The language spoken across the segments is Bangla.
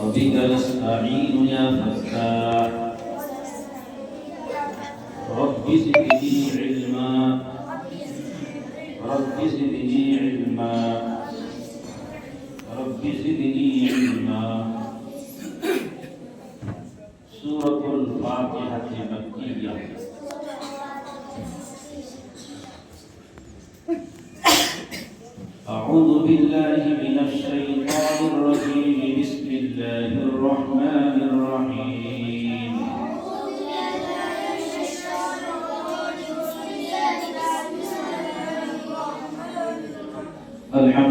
وبك نستعين يا فتاح رب زدني علما. رب زدني علما. رب زدني علما. سورة الفاتحة مكية. أعوذ بالله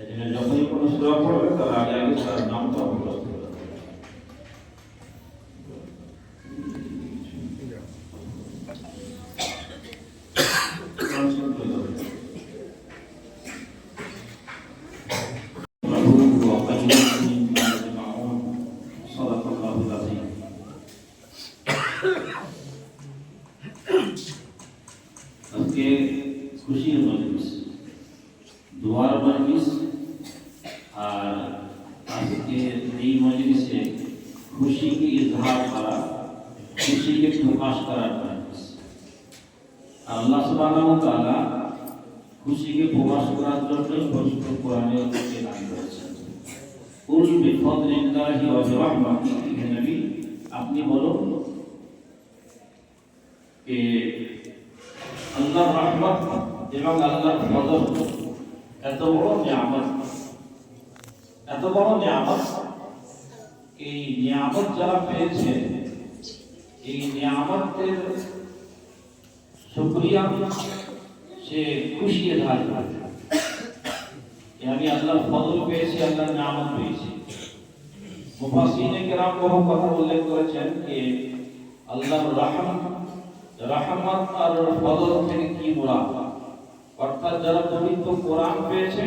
আছে এজন্য যখনই কোনো সূরা পড়বে তার আগে আগে তার নামটা আর আজকে এই মজলিসে খুশিকে ইজহার করা খুশিকে প্রকাশ করার মজলিস আল্লাহ সুবহানাহু ওয়া তাআলা খুশিকে প্রকাশ করার জন্যই পবিত্র কোরআনে এলান করেছেন কুল বিফদলিল্লাহি ওয়া বিরহমাতিহি হে নবী, আপনি বলুন যে আল্লাহর রহমত এবং আল্লাহর ফজল এত বড় নিয়ামত। এত বড় নিয়ামত? এই নিয়ামত যারা পেয়েছে, এই নিয়ামতের শুক্রিয়া সে খুশি ধার আমি আল্লাহর ফজল পেয়েছি, আল্লাহর নিয়ামত পেয়েছি। কথা উল্লেখ করেছেন যে, আল্লাহর আর ফজল থেকে কি মুরাদ? অর্থাৎ যারা পবিত্র কোরআন পেয়েছে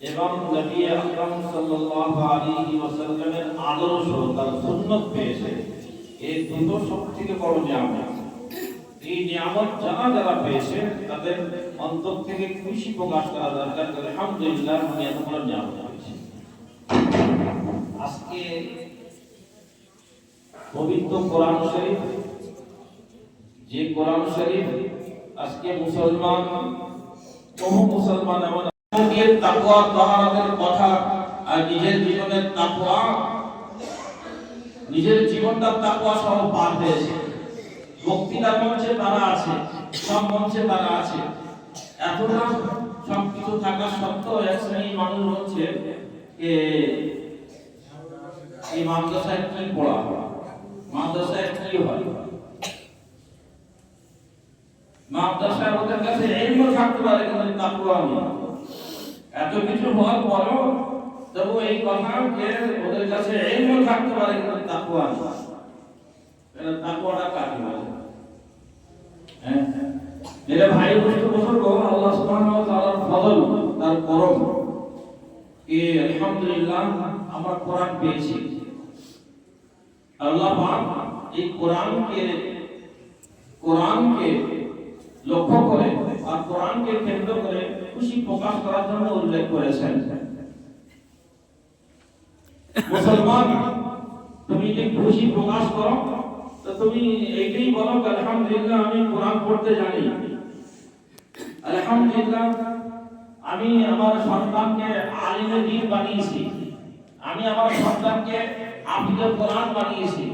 এবং নবী আকরাম সাল্লাল্লাহু আলাইহি ওয়াসাল্লামের আদর্শ, তার সুন্নাত পেয়েছে। এই দুটো সবথেকে বড় নিয়ামত। এই নিয়ামত যারা যারা পেয়েছে, তাদের অন্তর থেকে খুশি প্রকাশ করা দরকার যে আলহামদুলিল্লাহ আমি এত বড় নিয়ামত পেয়েছি। আজকে পবিত্র কোরআন শরীফ, যে কোরআন শরীফ আজকে মুসলমান, বহু মুসলমান এমন নিজের তাকওয়া, তাহারাতের কথা আর নিজের জীবনের তাকওয়া, নিজের জীবনটা তাকওয়া সহ পার হয়েছে বক্তৃতার মঞ্চে তারা আছে, সব মঞ্চে তারা আছে। এতটা সব কিছু থাকা সত্ত্বেও এক শ্রেণির মানুষ হচ্ছে যে এই মাদ্রাসায় কি পড়া মাদ্রাসায় কি হয়? মাদ্রাসায় ওদের কাছে ইলম থাকতে পারে কিন্তু তাকওয়া নেই। এত কিছু হওয়ার পরেও তবু এই কথাকে ওদের কাছে থাকতে পারে কিন্তু বলে হ্যাঁ। মেরে ভাই বন্ধু বুজুর্গ, আল্লাহ ফজল, তার করম। আলহামদুলিল্লাহ আমরা কোরআন পেয়েছি। আল্লাহ পাক এই কোরআনকে কোরআনকে লক্ষ্য করে আর কোরআনকে কেন্দ্র করে খুশি প্রকাশ করার জন্য উল্লেখ করেছেন। মুসলমান, তুমি যে খুশি প্রকাশ করো, তো তুমি এইটাই বলো আলহামদুলিল্লাহ আমি কোরআন পড়তে জানি। আলহামদুলিল্লাহ, আমি আমার সন্তানকে আলিমে দিন বানিয়েছি। আমি আমার সন্তানকে হাফিজে কোরআন বানিয়েছি।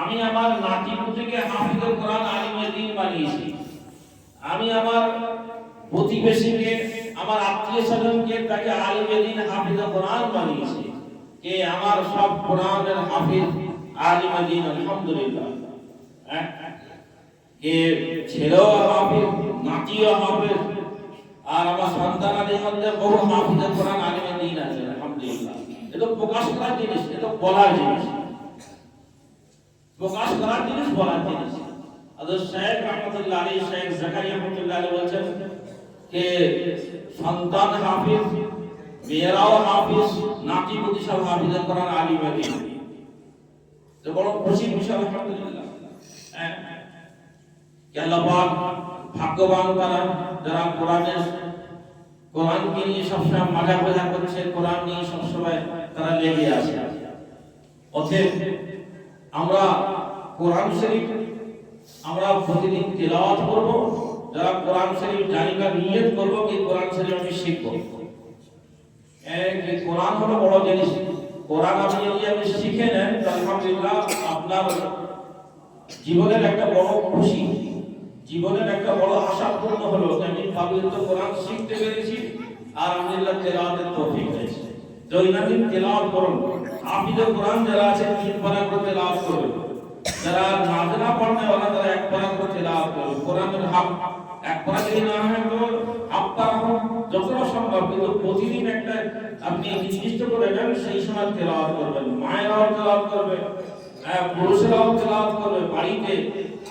আমি আমার নাতি পুত্রকে হাফিজে কোরআন আলিমে দিন বানিয়েছি। আমি আমার প্রতিবেশীকে, আমার আত্মীয় স্বজনকে তাকে আলিমে দিন হাফিজে কোরআন বানিয়েছি। কে আমার সব কোরআনের হাফিজ, আলিমে দিন, আলহামদুলিল্লাহ। হ্যাঁ? কে ছেলেও হাফিজ, নাতিও হাফিজ, আর আমার সন্তানাদের মধ্যে বহু হাফিজে কোরআন আলিমে দিন আছে, আলহামদুলিল্লাহ। এটা প্রকাশ করার জিনিস এটা বলার জিনিস। প্রকাশ করার জিনিস, বলার জিনিস। সন্তান মেয়েরাও নাতি হ্যাঁ। ভাগ্যবান তারা, যারা কোরআনের, কোরআনকে নিয়ে সবসময় মজা মজা করছে, কোরআন নিয়ে সবসময় তারা লেগে আছে। অতএব আমরা কোরআন শরীফ আমরা প্রতিদিন তেলাওয়াত করব। যারা কোরআন শরীফ জানিবার নিয়ত করব কি কোরআন শরীফ আমি শিখব। এক কোরআন হলো বড় জিনিস। কোরআন আপনি যদি আপনি শিখে নেন আলহামদুলিল্লাহ আপনার জীবনের একটা বড় খুশি, জীবনের একটা বড় আশা পূর্ণ হলো যে আমি পবিত্র কোরআন শিখতে পেরেছি আর আলহামদুলিল্লাহ তেলাওয়াতের তৌফিক হয়েছে। দৈনন্দিন তেলাওয়াত করুন। হাফিজে কোরআন যারা আছে তিন পারা তেলাওয়াত করুন যারা নাজনা পড়নে ওরা তারা এক পারা করে তেলাওয়াত করুন। কোরআনের হাফ এক পারা যদি না হয় তো পারা যতটা সম্ভব, কিন্তু প্রতিদিন একটা আপনি নির্দিষ্ট করে নেন, সেই সময় তেলাওয়াত করবেন। মায়েরাও তেলাওয়াত করবে পুরুষেরাও তেলাওয়াত করবে, বাড়িতে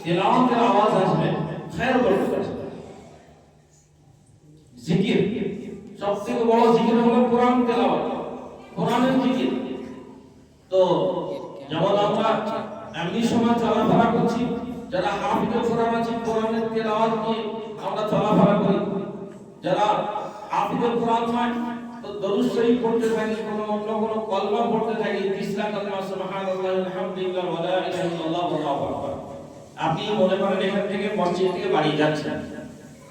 তেলাওয়াতের আওয়াজ আসবে। খেয়াল করতে হবে জিকির। সব থেকে বড় জিকির হলো কোরআন তেলাওয়াত। কোরআনের জিকির। তো, যেমন আমরা এমনি সময় চলাফেরা করছি, যারা হাফিজে কোরআন আছে, কোরআনের তেলাওয়াত নিয়ে আমরা চলাফেরা করি। যারা হাফিজে কোরআন নয় তো দরুদ শরীফ পড়তে থাকি, কোনো অন্য কোনো কলমা পড়তে থাকি, তিসরা কলমা, সুবহানাল্লাহ, আলহামদুলিল্লাহ, ওয়া লা ইলাহা ইল্লাল্লাহ আল্লাহু আকবার। আপনি মনে করেন এখান থেকে মসজিদ থেকে বাড়ি যাচ্ছেন,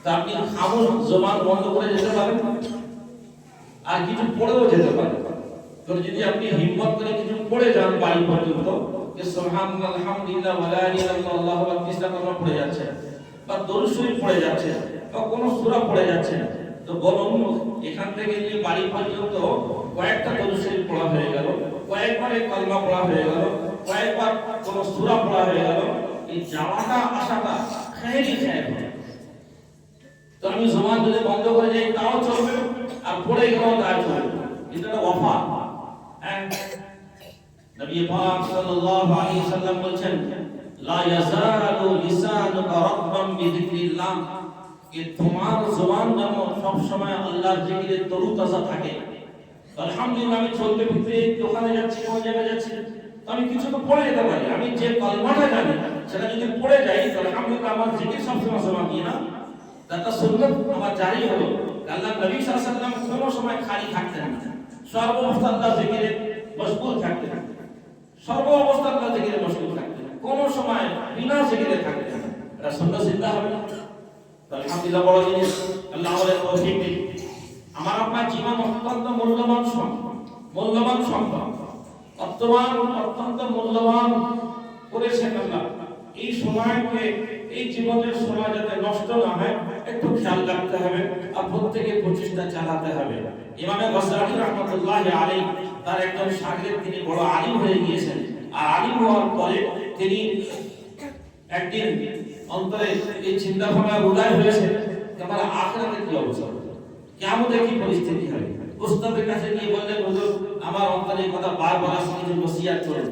তা আপনি খামোশ জবান বন্ধ করে যেতে পারেন, আর কিছু পড়েও যেতে পারেন। তো যদি আপনি হিম্মত করে কিছু পড়ে যান বাড়ি পর্যন্ত যে আলহামদুলিল্লাহ ওয়া লা ইলাহা পড়ে যাচ্ছে। বা দরুদ শরীফ পড়ে যাচ্ছে, বা কোনো সূরা পড়ে যাচ্ছে। তো বলুন এখান থেকে বাড়ি পর্যন্ত কয়েকটা দরুদ শরীফ পড়া হয়ে গেল, কয়েকবার পড়া হয়ে গেল, কয়েকবার কোনো সূরা পড়া হয়ে গেল, এই যাওয়াটা, আসাটা খেয়ার তো আমি জবান যদি বন্ধ করে যাই তাও চলবে, আর পড়ে গেলেও তাও চলবে। এটা অফার। হ্যাঁ? নবী পাক সাল্লাল্লাহু আলাইহি সাল্লাম বলছেন, লা ইয়াজালু লিসানুকা রাতবান বিযিকরিল্লাহ। যে তোমার জবান যেন সব সময় আল্লাহর জিকিরে তরুতাজা থাকে। আলহামদুলিল্লাহ, আমি চলতে ফিরতে দোকানে যাচ্ছি, কোন জায়গায় যাচ্ছি আমি কিছু তো পড়ে যেতে পারি। আমি যে কলমাটা জানি, সেটা যদি পড়ে যাই তো আলহামদুলিল্লাহ আমার জিকির সবসময় জমা দিয়ে না। তার সুন্নত আমার জারি হলো আল্লাহ নবী সাল্লাম কোনো সময় খালি থাকতেন না। সর্ব অবস্থা আল্লাহ জিকিরে মশগুল থাকতেন। সর্ব অবস্থা আপনার জিকিরে মশগুল না। কোনো সময় বিনা জিকিরে থাকবে না। এটা সুন্দর চিন্তা হবে না। আলহামদুলিল্লাহ বড় জিনিস। আল্লাহ আমাদের তৌফিক দিন আমার আপনার জীবন অত্যন্ত মূল্যবান সম্পদ। মূল্যবান সম্পদ। বর্তমান অত্যন্ত মূল্যবান করেছেন আল্লাহ। এই সময়কে এই জীবনের সময় যাতে নষ্ট না হয়, একটু খেয়াল রাখতে হবে আর প্রত্যেকে প্রচেষ্টা চালাতে হবে। ইমামে গজরানি রহমতুল্লাহ আলী তার একজন শাগির তিনি বড় আলিম হয়ে গিয়েছেন। আর আলিম হওয়ার পরে তিনি একদিন অন্তরে এই চিন্তা ভাবনা উদয় হয়েছে আমার আখরাতে কি অবস্থা? কেমন কি পরিস্থিতি হবে? উস্তাদের কাছে গিয়ে বললেন, হুজুর, আমার অন্তরে কথা বারবার আসছে কিছু নসিহত করুন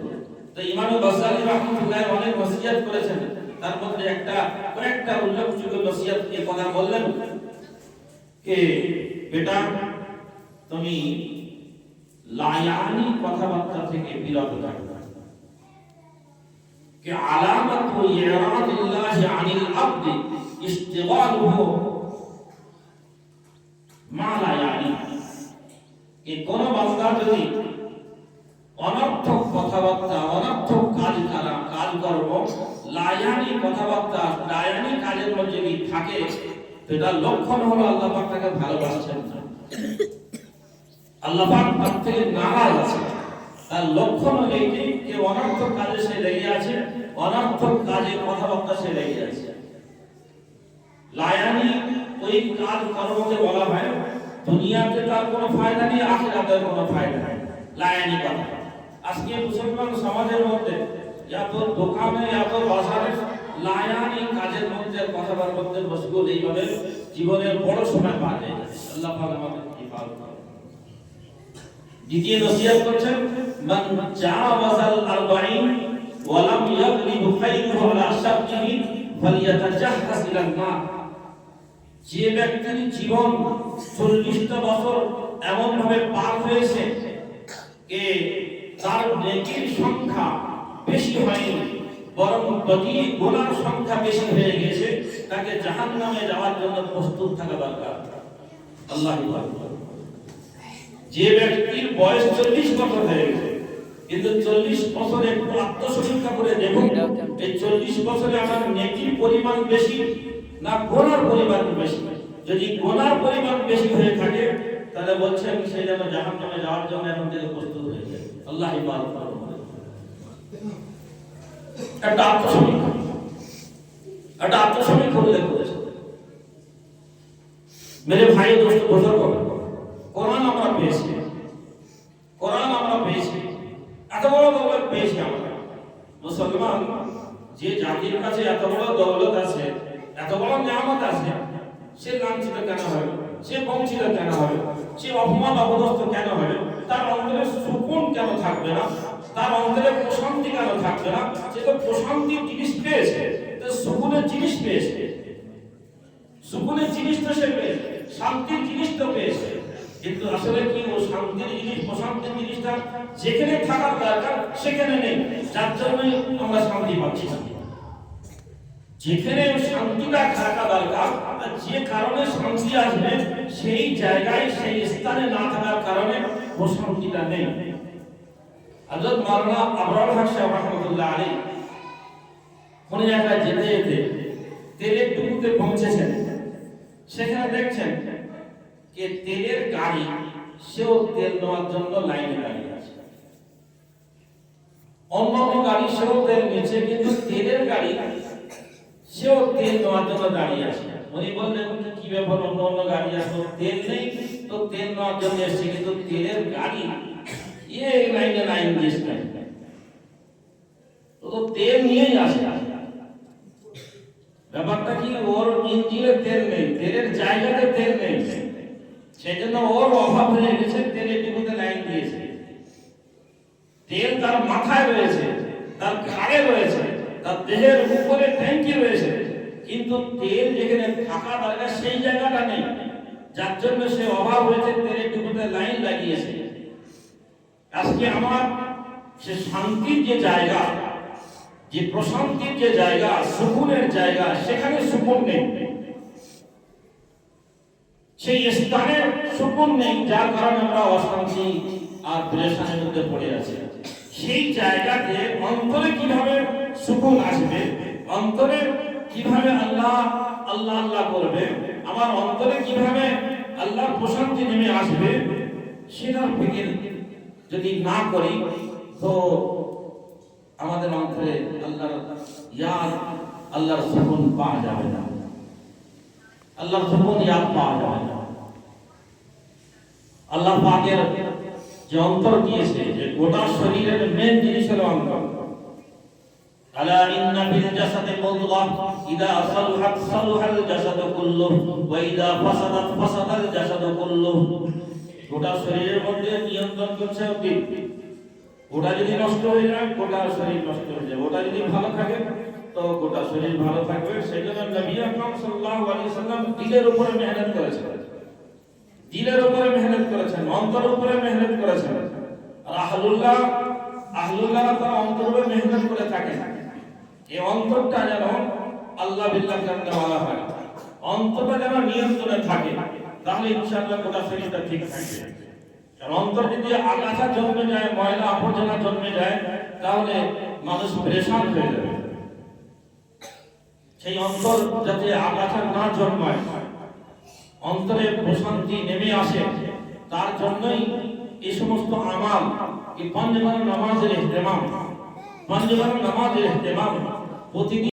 তো ইমাম গজ্জালী রাহমাতুল্লাহ অনেক নসিহত করেছেন। তার একটা কয়েকটা উল্লেখযোগ্য নসিহত দিয়ে কথা বললেন। কে? বেটা, তুমি লায়ানি কথাবার্তা থেকে বিরত থাকবে। কে? আলামাতু ইরাদিল্লাহি আনিল আবদি ইশতিগালুহু মা লায়ানি। কে কোন বান্দা যদি কথাবার্তা লায়ানি কাজের মধ্যে যদি থাকে এটার লক্ষণ হলো আল্লাহ পাক তাকে ভালোবাসছেন না। আল্লাহ পাক তার থেকে নারাজ আছে তার লক্ষণ হলো যে কাজে সে লেগে আছে কাজে কথাবার্তা সে লেগে আছে। লায়ানি ওই কাজ কর্মকে বলা হয়, দুনিয়াতে তার কোনো ফায়দা নেই আখিরাতের কোনো ফায়দা নেই। লায়ানি কথা। আজকে মুসলমান সমাজের মধ্যে এত দোকানে, এত বাজারে লায়ানি কাজের মধ্যে কথাবার মধ্যে মশগুল, এইভাবে জীবনের বড় সময় পার হয়ে যাচ্ছে আল্লাহ পাক আমাদের হেফাজত করুন। দ্বিতীয় নসিহত করছেন, মান জাওয়াজাল আরবাঈন ওয়া লাম ইয়াগলিব খাইরুহু আলা শাররিহি ফালিয়াতাজাহহাস ইলাল মা যে ব্যক্তির জীবন চল্লিশটা বছর এমন ভাবে পার হয়েছে যে তার নেকির সংখ্যা বেশি হয়নি। বরং প্রতি গুণার সংখ্যা বেশি হয়ে গেছে, তাকে জাহান নামে যাওয়ার জন্য প্রস্তুত থাকা দরকার। আল্লাহ যে ব্যক্তির বয়স চল্লিশ বছর হয়ে গেছে, কিন্তু চল্লিশ বছরে একটু আত্মসমীক্ষা করে দেখুন, এই চল্লিশ বছরে আমার নেকির পরিমাণ বেশি না গোনার পরিমাণ বেশি? যদি গোনার পরিমাণ বেশি হয়ে থাকে, তাহলে বলছেন সেই যেন জাহান নামে যাওয়ার জন্য এখন থেকে প্রস্তুত হয়ে যায় আল্লাহ করুন। একটা আত্মসমীক্ষা। একটা মেরে ভাই দোস্ত কোরআন আমরা পেয়েছি। কোরআন আমরা পেয়েছি। এত বড় দৌলত পেয়েছি আমরা। মুসলমান, যে জাতির কাছে এত বড় দৌলত আছে, এত বড় নিয়ামত আছে, সে লাঞ্ছিত কেন হবে সে বঞ্চিত কেন হবে? সে অপমান অবদস্ত কেন হবে? তার অন্তরে সুকুন কেন থাকবে না? তার অন্তরে প্রশান্তি কেন থাকবে না? সে তো প্রশান্তির জিনিস পেয়েছে। তো সুকুনের জিনিস পেয়েছে। সুকুনের জিনিস তো সে পেয়েছে। শান্তির জিনিস তো পেয়েছে। কিন্তু আসলে কি ও শান্তির জিনিস, প্রশান্তির জিনিসটা যেখানে থাকার দরকার, সেখানে নেই। যার জন্য আমরা শান্তি পাচ্ছি না। যেখানে শান্তিটা যে কারণে শান্তি আসবে, সেই জায়গায়, সেই স্থানে না থাকার কারণে নেই। মাওলানা আলাইহি কোন জায়গায় যেতে যেতে তেলের টুকুতে পৌঁছেছেন। সেখানে দেখছেন যে তেলের গাড়ি, সেও তেল নেওয়ার জন্য লাইনে দাঁড়িয়ে আছে। অন্যান্য গাড়ি সেও তেল নিচ্ছে, কিন্তু তেলের গাড়ি, সেও তেল নেওয়ার জন্য দাঁড়িয়ে আছে। উনি বললেন, কি ব্যাপার অন্য অন্য গাড়ি আসো তেল নেই, তো তেল নেওয়ার জন্য এসছে কিন্তু তেলের গাড়ি ইয়ে লাইনে লাইন দিয়েছে তো তো তেল নিয়েই আসে। ব্যাপারটা কি, ওর তেল নেই, তেলের জায়গাতে তেল নেই। সেই জন্য ওর অভাব হয়ে গেছে তেলের লাইন দিয়েছে তেল তার মাথায় রয়েছে, তার ঘাড়ে রয়েছে, তার দেহের উপরে ট্যাঙ্কি রয়েছে। কিন্তু তেল যেখানে থাকা দরকার, সেই জায়গাটা নেই। যার জন্য সে অভাব হয়েছে, তেলের ডিপুতে লাইন লাগিয়েছে। আজকে আমার সে শান্তির যে জায়গা, যে প্রশান্তির যে জায়গা, সুকুনের জায়গা, সেখানে সুকুন নেই। সেই স্থানে সুকুন নেই, যার কারণে আমরা অশান্তি আর প্রেশানের মধ্যে পড়ে আছি। সেই জায়গাতে অন্তরে কীভাবে সুকুন আসবে, অন্তরে কীভাবে আল্লাহ আল্লাহ আল্লাহ করবে আমার অন্তরে কীভাবে আল্লাহর প্রশান্তি নেমে আসবে? সেটার ফিকির যদি না করি, তো আমাদের অন্তরে আল্লাহর ইয়াদ, আল্লাহর সুকুন পাওয়া যাবে না। আল্লাহর সুকুন ইয়াদ পাওয়া যাবে না। আল্লাহ পাকের যে অন্তর দিয়েছে, যে গোটা শরীরের মেন জিনিস হলো অন্তর। ইন্না ফিল জাসাদি মুদগা ইদা সালহাত সালহাল জাসাদু কুল্লু, ওয়া ইদা ফাসাদাত ফাসাদাল জাসাদু কুল্লু। গোটা শরীরের মধ্যে নিয়ন্ত্রণ করছে দিল ওটা যদি নষ্ট হয়ে যায়, গোটা শরীর নষ্ট হয়ে যায়। ওটা যদি ভালো থাকে, তো গোটা শরীর ভালো থাকবে। সেই জন্য নবী আকরাম সাল্লাল্লাহু আলাইহি সাল্লাম দিলের উপরে মেহনত করেছেন। দিলের উপরে মেহনত করেছেন, অন্তরের উপরে মেহনত করেছেন। আর আহলুল্লাহ আহলুল্লাহ তারা অন্তরে মেহনত করে থাকে এই অন্তরটা যেন আল্লাহ বিল্লাহ কারণে বলা হয়। অন্তরটা যেন নিয়ন্ত্রণে থাকে, তাহলে ইনশাআল্লাহ গোটা শরীরটা ঠিক থাকবে। আর অন্তর যদি আগাছা জন্মে যায়, ময়লা আবর্জনা জন্মে যায়, তাহলে মানুষ পরেশান হয়ে যাবে। সেই অন্তর যাতে আগাছা না জন্মায়, অন্তরে প্রশান্তি নেমে আসে, তার জন্যই এই সমস্ত আমাল, এই পঞ্চবার নামাজের ইহতেমাম পঞ্চবার নামাজের ইহতেমাম প্রতিদিন